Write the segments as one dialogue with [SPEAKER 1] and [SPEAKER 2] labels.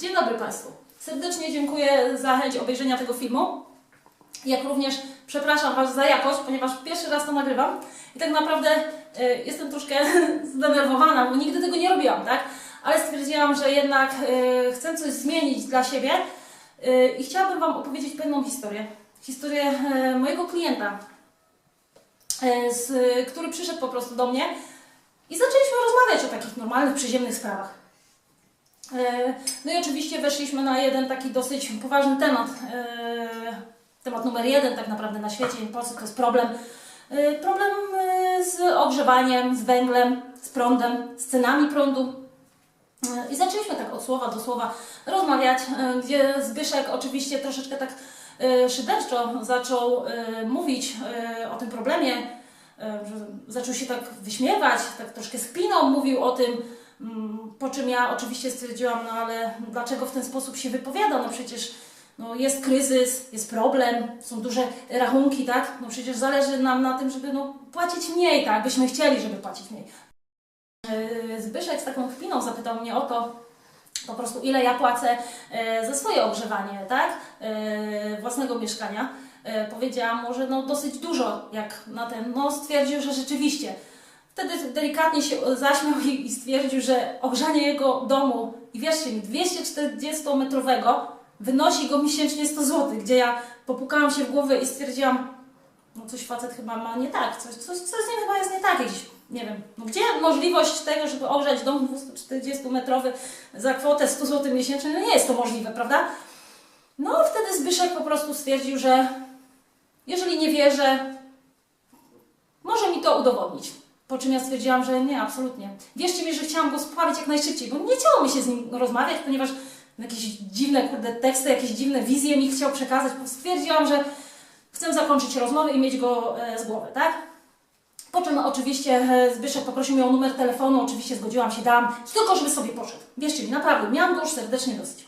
[SPEAKER 1] Dzień dobry Państwu. Serdecznie dziękuję za chęć obejrzenia tego filmu. Jak również przepraszam Was za jakość, ponieważ pierwszy raz to nagrywam i tak naprawdę e, jestem troszkę zdenerwowana, bo nigdy tego nie robiłam, tak? Ale stwierdziłam, że jednak e, chcę coś zmienić dla siebie e, i chciałabym Wam opowiedzieć pewną historię. Historię e, mojego klienta, e, z, który przyszedł po prostu do mnie i zaczęliśmy rozmawiać o takich normalnych, przyziemnych sprawach. E, No i oczywiście weszliśmy na jeden taki dosyć poważny temat. e, Temat numer jeden tak naprawdę na świecie i w Polsce to jest problem. e, Problem z ogrzewaniem, z węglem, z prądem, z cenami prądu. I zaczęliśmy tak od słowa do słowa rozmawiać, gdzie Zbyszek oczywiście troszeczkę tak szyderczo zaczął mówić o tym problemie, zaczął się tak wyśmiewać, tak troszkę spinał, mówił o tym, po czym ja oczywiście stwierdziłam, no ale dlaczego w ten sposób się wypowiada, no przecież no jest kryzys, jest problem, są duże rachunki, tak, no przecież zależy nam na tym, żeby no, płacić mniej, tak, byśmy chcieli, żeby płacić mniej. E, Zbyszek z taką chwiną zapytał mnie o to, po prostu ile ja płacę e, za swoje ogrzewanie, tak, e, własnego mieszkania. Powiedziałam mu, że no dosyć dużo jak na ten, no stwierdził, że rzeczywiście. Wtedy delikatnie się zaśmiał i stwierdził, że ogrzanie jego domu, i wierzcie mi, 240-metrowego wynosi go miesięcznie 100 zł, gdzie ja popukałam się w głowę i stwierdziłam, no coś facet chyba ma nie tak, coś, coś, coś z nim chyba jest nie tak, jakiś, nie wiem, no gdzie możliwość tego, żeby ogrzać dom 240-metrowy za kwotę 100 zł miesięcznie, no nie jest to możliwe, prawda? No wtedy Zbyszek po prostu stwierdził, że jeżeli nie wierzę, może mi to udowodnić. Po czym ja stwierdziłam, że nie, absolutnie. Wierzcie mi, że chciałam go spławić jak najszybciej, bo nie chciało mi się z nim rozmawiać, ponieważ jakieś dziwne kurde teksty, jakieś dziwne wizje mi chciał przekazać. Stwierdziłam, że chcę zakończyć rozmowę i mieć go e, z głowy, tak? Po czym oczywiście e, Zbyszek poprosił mnie o numer telefonu, oczywiście zgodziłam się, dałam, tylko żeby sobie poszedł. Wierzcie mi, naprawdę, miałam go już serdecznie dosyć.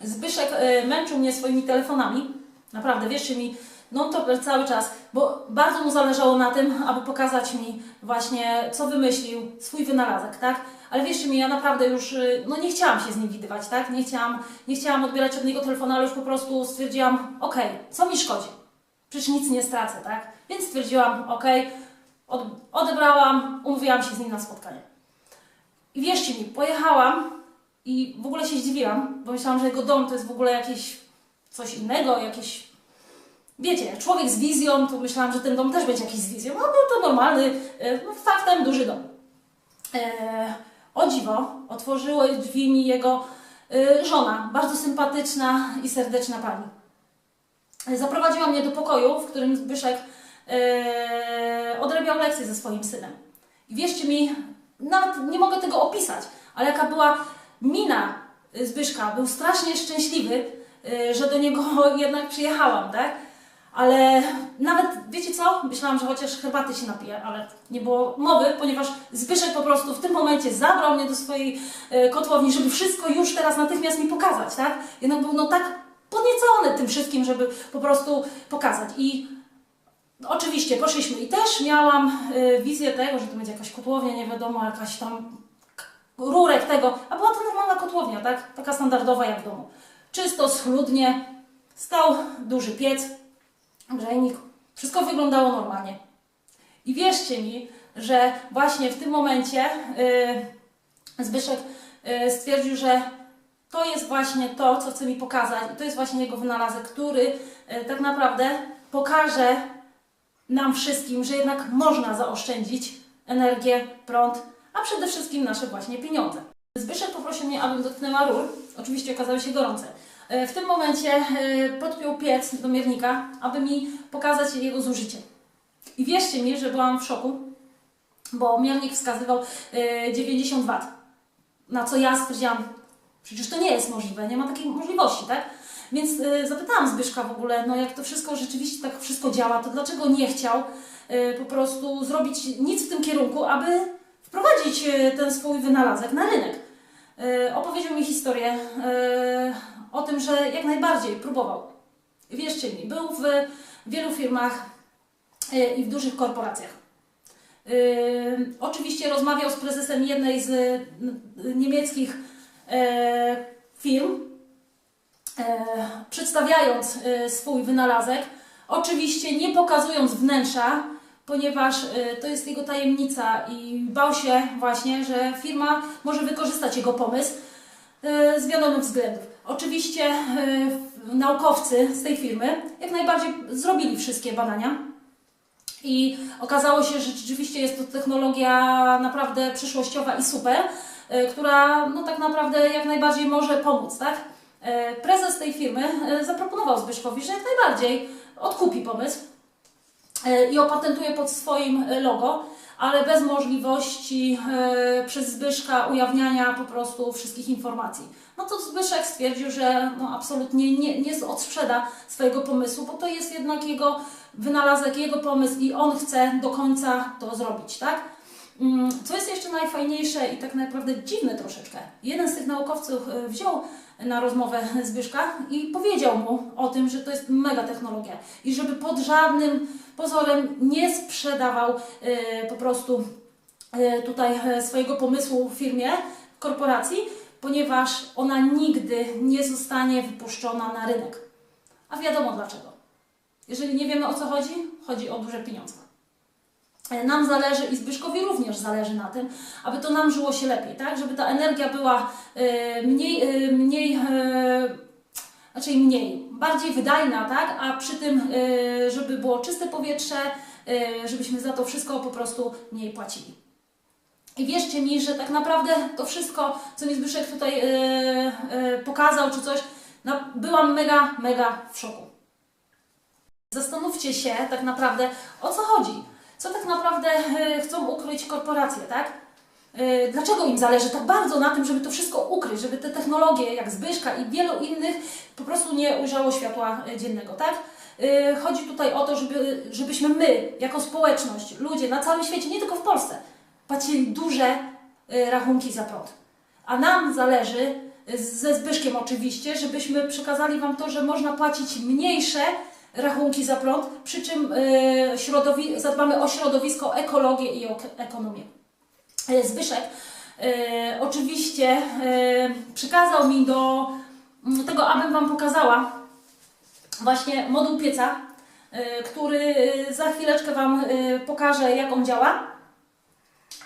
[SPEAKER 1] Zbyszek e, męczył mnie swoimi telefonami, naprawdę, wierzcie mi, no to cały czas, bo bardzo mu zależało na tym, aby pokazać mi właśnie, co wymyślił, swój wynalazek, tak? Ale wierzcie mi, ja naprawdę już, y, no nie chciałam się z nim widywać, tak? Nie chciałam, nie chciałam odbierać od niego telefonu, ale już po prostu stwierdziłam, okej, co mi szkodzi? Przecież nic nie stracę, tak? Więc stwierdziłam, okej, od, odebrałam, umówiłam się z nim na spotkanie. I wierzcie mi, pojechałam i w ogóle się zdziwiłam, bo myślałam, że jego dom to jest w ogóle jakieś coś innego, jakieś Wiecie, człowiek z wizją, to myślałam, że ten dom też będzie jakiś z wizją. No był to normalny, e, no, faktem duży dom. E, o dziwo, otworzyło drzwi mi jego e, żona, bardzo sympatyczna i serdeczna pani. E, Zaprowadziła mnie do pokoju, w którym Zbyszek e, odrabiał lekcje ze swoim synem. I wierzcie mi, nawet nie mogę tego opisać, ale jaka była mina Zbyszka, był strasznie szczęśliwy, że do niego jednak przyjechałam, tak? Ale nawet, wiecie co? Myślałam, że chociaż herbaty się napiję, ale nie było mowy, ponieważ Zbyszek po prostu w tym momencie zabrał mnie do swojej e, kotłowni, żeby wszystko już teraz natychmiast mi pokazać, tak? Jednak był no tak podniecony tym wszystkim, żeby po prostu pokazać. I oczywiście poszliśmy i też miałam e, wizję tego, że to będzie jakaś kotłownia, nie wiadomo, jakaś tam rurek tego, a była to normalna kotłownia, tak? Taka standardowa jak w domu. Czysto, schludnie, stał duży piec, grzejnik, wszystko wyglądało normalnie. I wierzcie mi, że właśnie w tym momencie yy, Zbyszek yy, stwierdził, że to jest właśnie to, co chce mi pokazać i to jest właśnie jego wynalazek, który yy, tak naprawdę pokaże nam wszystkim, że jednak można zaoszczędzić energię, prąd, a przede wszystkim nasze właśnie pieniądze. Zbyszek poprosił mnie, abym dotknęła rur. Oczywiście okazały się gorące. E, W tym momencie e, podpiął piec do miernika, aby mi pokazać jego zużycie. I wierzcie mi, że byłam w szoku, bo miernik wskazywał e, 90 W. Na co ja stwierdziłam, przecież to nie jest możliwe, nie ma takiej możliwości, tak? Więc e, zapytałam Zbyszka w ogóle, no jak to wszystko rzeczywiście tak wszystko działa, to dlaczego nie chciał e, po prostu zrobić nic w tym kierunku, aby wprowadzić e, ten swój wynalazek na rynek. E, Opowiedział mi historię e, o tym, że jak najbardziej próbował. Wierzcie mi, był w wielu firmach e, i w dużych korporacjach. E, Oczywiście rozmawiał z prezesem jednej z niemieckich e, film, e, przedstawiając swój wynalazek, oczywiście nie pokazując wnętrza, ponieważ to jest jego tajemnica i bał się właśnie, że firma może wykorzystać jego pomysł z wiadomych względów. Oczywiście e, naukowcy z tej firmy jak najbardziej zrobili wszystkie badania i okazało się, że rzeczywiście jest to technologia naprawdę przyszłościowa i super, e, która no tak naprawdę jak najbardziej może pomóc, tak? E, Prezes tej firmy zaproponował Zbyszkowi, że jak najbardziej odkupi pomysł i opatentuje pod swoim logo, ale bez możliwości e, przez Zbyszka ujawniania po prostu wszystkich informacji. No to Zbyszek stwierdził, że no absolutnie nie, nie odsprzeda swojego pomysłu, bo to jest jednak jego wynalazek, jego pomysł i on chce do końca to zrobić, tak? Mm, Co jest jeszcze najfajniejsze i tak naprawdę dziwne troszeczkę. Jeden z tych naukowców e, wziął na rozmowę Zbyszka i powiedział mu o tym, że to jest mega technologia i żeby pod żadnym pozorem nie sprzedawał e, po prostu e, tutaj e, swojego pomysłu w firmie, korporacji, ponieważ ona nigdy nie zostanie wypuszczona na rynek. A wiadomo dlaczego. Jeżeli nie wiemy o co chodzi, chodzi o duże pieniądze. Nam zależy i Zbyszkowi również zależy na tym, aby to nam żyło się lepiej, tak? Żeby ta energia była e, mniej, e, mniej e, znaczy mniej, bardziej wydajna, tak? A przy tym, e, żeby było czyste powietrze, żebyśmy za to wszystko po prostu mniej płacili. I wierzcie mi, że tak naprawdę to wszystko, co mi Zbyszek tutaj pokazał czy coś, no, byłam mega, mega w szoku. Zastanówcie się tak naprawdę, o co chodzi. Co tak naprawdę e, chcą ukryć korporacje, tak? E, Dlaczego im zależy tak bardzo na tym, żeby to wszystko ukryć, żeby te technologie jak Zbyszka i wielu innych po prostu nie ujrzało światła e, dziennego, tak? Chodzi tutaj o to, żeby, żebyśmy my, jako społeczność, ludzie na całym świecie, nie tylko w Polsce, płacili duże rachunki za prąd. A nam zależy, ze Zbyszkiem oczywiście, żebyśmy przekazali Wam to, że można płacić mniejsze rachunki za prąd, przy czym e, zadbamy o środowisko, ekologię i o ekonomię. E, Zbyszek e, oczywiście e, przekazał mi do mm, tego, abym Wam pokazała właśnie moduł pieca, który za chwileczkę Wam pokażę, jak on działa.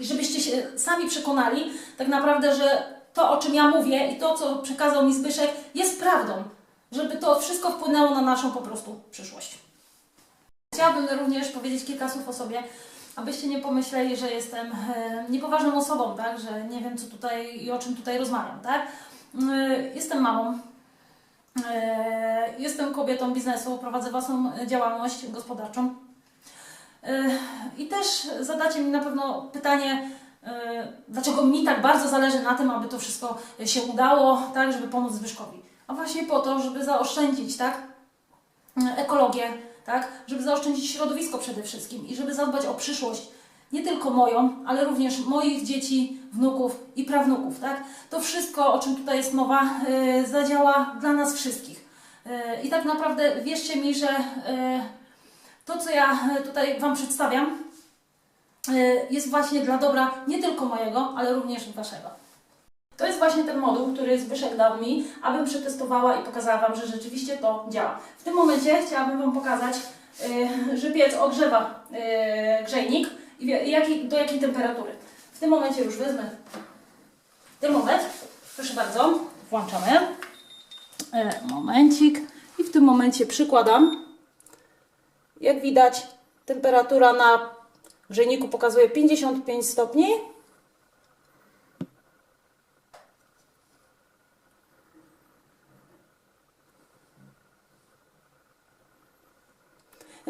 [SPEAKER 1] I żebyście się sami przekonali, tak naprawdę, że to, o czym ja mówię i to, co przekazał mi Zbyszek, jest prawdą. Żeby to wszystko wpłynęło na naszą po prostu przyszłość. Chciałabym również powiedzieć kilka słów o sobie, abyście nie pomyśleli, że jestem e, niepoważną osobą, tak? Że nie wiem, co tutaj i o czym tutaj rozmawiam, tak? E, Jestem mamą. E, Jestem kobietą biznesu, prowadzę własną działalność gospodarczą. I też zadacie mi na pewno pytanie, dlaczego mi tak bardzo zależy na tym, aby to wszystko się udało, tak, żeby pomóc Zbyszkowi. A właśnie po to, żeby zaoszczędzić, tak, ekologię, tak, żeby zaoszczędzić środowisko przede wszystkim i żeby zadbać o przyszłość nie tylko moją, ale również moich dzieci, wnuków i prawnuków, tak. To wszystko, o czym tutaj jest mowa, e, zadziała dla nas wszystkich. E, I tak naprawdę wierzcie mi, że e, to, co ja e, tutaj Wam przedstawiam, e, jest właśnie dla dobra nie tylko mojego, ale również Waszego. To jest właśnie ten moduł, który Zbyszek dał mi, abym przetestowała i pokazała Wam, że rzeczywiście to działa. W tym momencie chciałabym Wam pokazać, e, że piec ogrzewa e, grzejnik i do jakiej temperatury. W tym momencie już wezmę termometr. Proszę bardzo, włączamy. E, Momencik. I w tym momencie przykładam. Jak widać, temperatura na grzejniku pokazuje 55 stopni.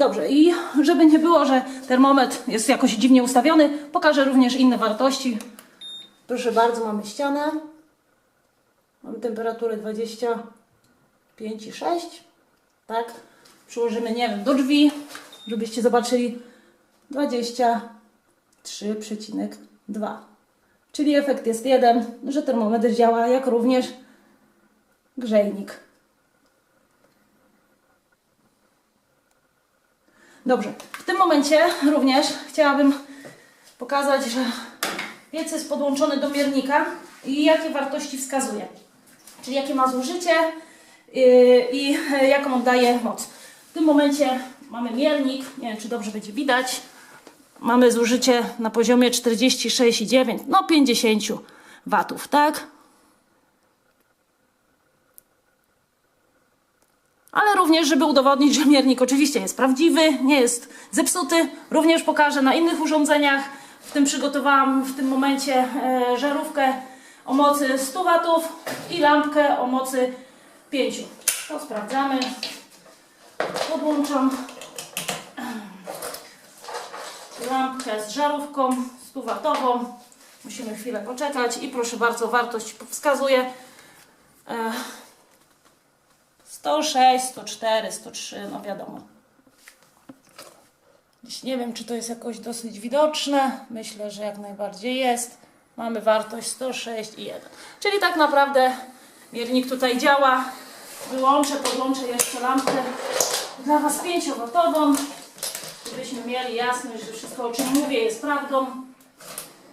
[SPEAKER 1] Dobrze, i żeby nie było, że termometr jest jakoś dziwnie ustawiony, pokażę również inne wartości. Proszę bardzo, mamy ścianę. Mamy temperaturę 25,6. Tak? Przyłożymy, nie wiem, do drzwi, żebyście zobaczyli 23,2. Czyli efekt jest jeden, że termometr działa, jak również grzejnik. Dobrze, w tym momencie również chciałabym pokazać, że piec jest podłączony do miernika i jakie wartości wskazuje. Czyli jakie ma zużycie yy, i yy, jaką oddaje moc. W tym momencie mamy miernik, nie wiem czy dobrze będzie widać. Mamy zużycie na poziomie 46,9, no 50 watów, tak? Ale również, żeby udowodnić, że miernik oczywiście jest prawdziwy, nie jest zepsuty, również pokażę na innych urządzeniach. W tym przygotowałam w tym momencie e, żarówkę o mocy 100 watów i lampkę o mocy 5. To sprawdzamy. Podłączam lampkę z żarówką 100 watową. Musimy chwilę poczekać i proszę bardzo, wartość wskazuje e, 106, 104, 103, no wiadomo. Dziś nie wiem, czy to jest jakoś dosyć widoczne. Myślę, że jak najbardziej jest. Mamy wartość 106 i 1. Czyli tak naprawdę miernik tutaj działa. Wyłączę, podłączę jeszcze lampkę dla Was 5W, żebyśmy mieli jasność, że wszystko o czym mówię jest prawdą.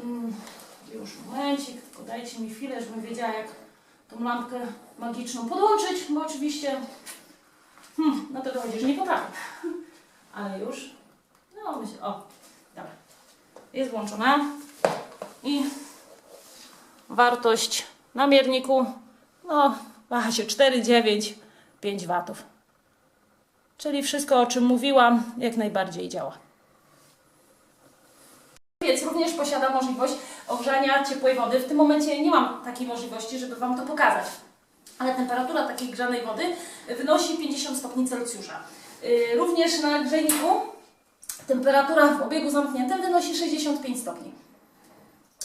[SPEAKER 1] Mm, Już momencik, tylko dajcie mi chwilę, żebym wiedziała jak tą lampkę magiczną podłączyć, bo oczywiście hmm, no to chodzi, że nie potrafię. Ale już. No myślę, o, dobra. Jest włączona. I wartość na mierniku, no waha się 4,9, 5 watów. Czyli wszystko o czym mówiłam, jak najbardziej działa. Piec również posiada możliwość ogrzania ciepłej wody. W tym momencie nie mam takiej możliwości, żeby Wam to pokazać. Ale temperatura takiej grzanej wody wynosi 50 stopni Celsjusza. Yy, Również na grzejniku temperatura w obiegu zamkniętym wynosi 65 stopni.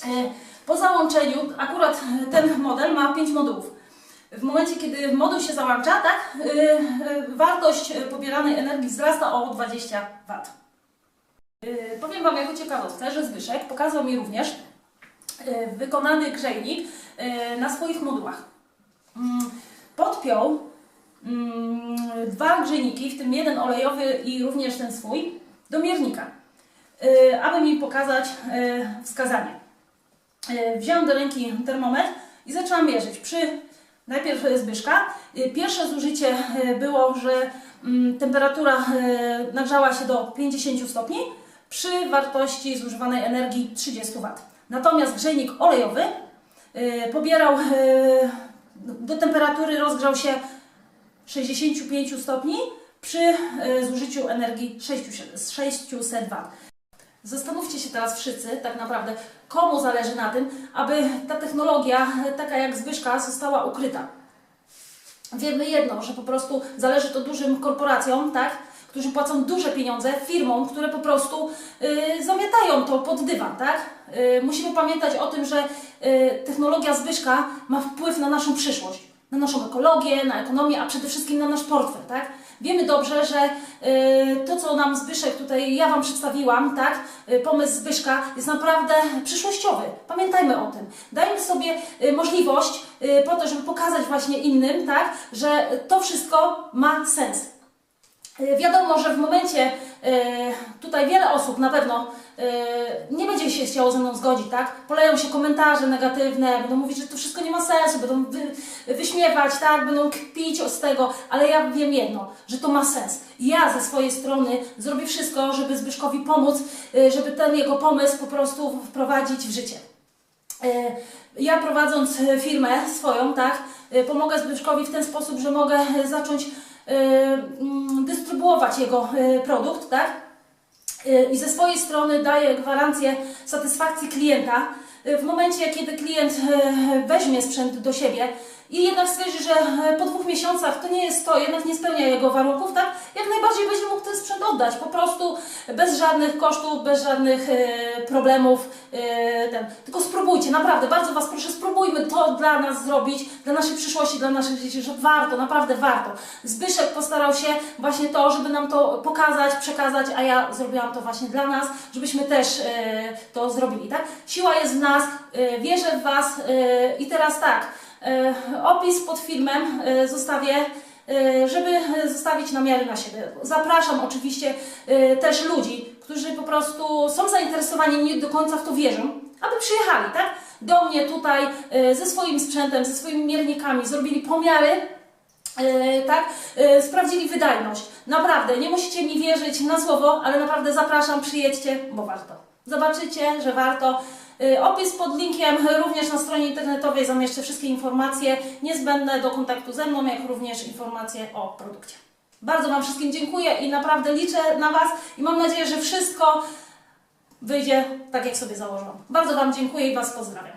[SPEAKER 1] Yy, Po załączeniu, akurat ten model ma 5 modułów. W momencie, kiedy moduł się załącza, tak, yy, wartość pobieranej energii wzrasta o 20 W. Powiem Wam jako ciekawostkę, że Zbyszek pokazał mi również wykonany grzejnik yy, na swoich modułach. Mm, Podpiął mm, dwa grzejniki, w tym jeden olejowy i również ten swój, do miernika, yy, aby mi pokazać wskazanie. Wziąłem do ręki termometr i zaczęłam mierzyć. Przy najpierw Zbyszka pierwsze zużycie było, że mm, temperatura nagrzała się do 50 stopni, przy wartości zużywanej energii 30 W. Natomiast grzejnik olejowy y, pobierał y, do temperatury rozgrzał się 65 stopni przy y, zużyciu energii 600 600 W. Zastanówcie się teraz wszyscy, tak naprawdę, komu zależy na tym, aby ta technologia, taka jak Zbyszka, została ukryta. Wiemy jedno, że po prostu zależy to dużym korporacjom, tak? Którzy płacą duże pieniądze firmom, które po prostu y, zamiatają to pod dywan, tak? Y, musimy pamiętać o tym, że y, technologia Zbyszka ma wpływ na naszą przyszłość, na naszą ekologię, na ekonomię, a przede wszystkim na nasz portfel, tak? Wiemy dobrze, że y, to, co nam Zbyszek tutaj, ja Wam przedstawiłam, tak? Y, pomysł Zbyszka jest naprawdę przyszłościowy. Pamiętajmy o tym. Dajmy sobie y, możliwość y, po to, żeby pokazać właśnie innym, tak? Że to wszystko ma sens. Y, Wiadomo, że w momencie y, tutaj wiele osób na pewno y, nie będzie się chciało ze mną zgodzić, tak? Poleją się komentarze negatywne, będą mówić, że to wszystko nie ma sensu, będą wy, wyśmiewać, tak? Będą kpić z tego, ale ja wiem jedno, że to ma sens. Ja ze swojej strony zrobię wszystko, żeby Zbyszkowi pomóc, żeby ten jego pomysł po prostu wprowadzić w życie. E, Ja prowadząc e, firmę swoją, tak, e, pomogę Zbyszkowi w ten sposób, że mogę e, zacząć e, dystrybuować jego e, produkt, tak? E, I ze swojej strony daję gwarancję satysfakcji klienta. W momencie, kiedy klient weźmie sprzęt do siebie i jednak stwierdzi, że e, po dwóch miesiącach to nie jest to, jednak nie spełnia jego warunków, tak? Jak najbardziej będzie mógł ten sprzęt oddać, po prostu bez żadnych kosztów, bez żadnych e, problemów. E, ten. Tylko spróbujcie, naprawdę, bardzo Was proszę, spróbujmy to dla nas zrobić, dla naszej przyszłości, dla naszych dzieci, że warto, naprawdę warto. Zbyszek postarał się właśnie to, żeby nam to pokazać, przekazać, a ja zrobiłam to właśnie dla nas, żebyśmy też to zrobili, tak? Siła jest w nas, wierzę w Was i teraz tak, opis pod filmem e, zostawię e, żeby zostawić namiary na siebie. Zapraszam oczywiście e, też ludzi, którzy po prostu są zainteresowani, nie do końca w to wierzą, aby przyjechali, tak? do mnie tutaj e, ze swoim sprzętem, ze swoimi miernikami, zrobili pomiary, e, tak, e, sprawdzili wydajność. Naprawdę, nie musicie mi wierzyć na słowo, ale naprawdę zapraszam, przyjedźcie, bo warto. Zobaczycie, że warto. E, Opis pod linkiem również na stronie internetowej zamieszczę wszystkie informacje niezbędne do kontaktu ze mną, jak również informacje o produkcie. Bardzo Wam wszystkim dziękuję i naprawdę liczę na Was i mam nadzieję, że wszystko wyjdzie tak, jak sobie założyłam. Bardzo Wam dziękuję i Was pozdrawiam.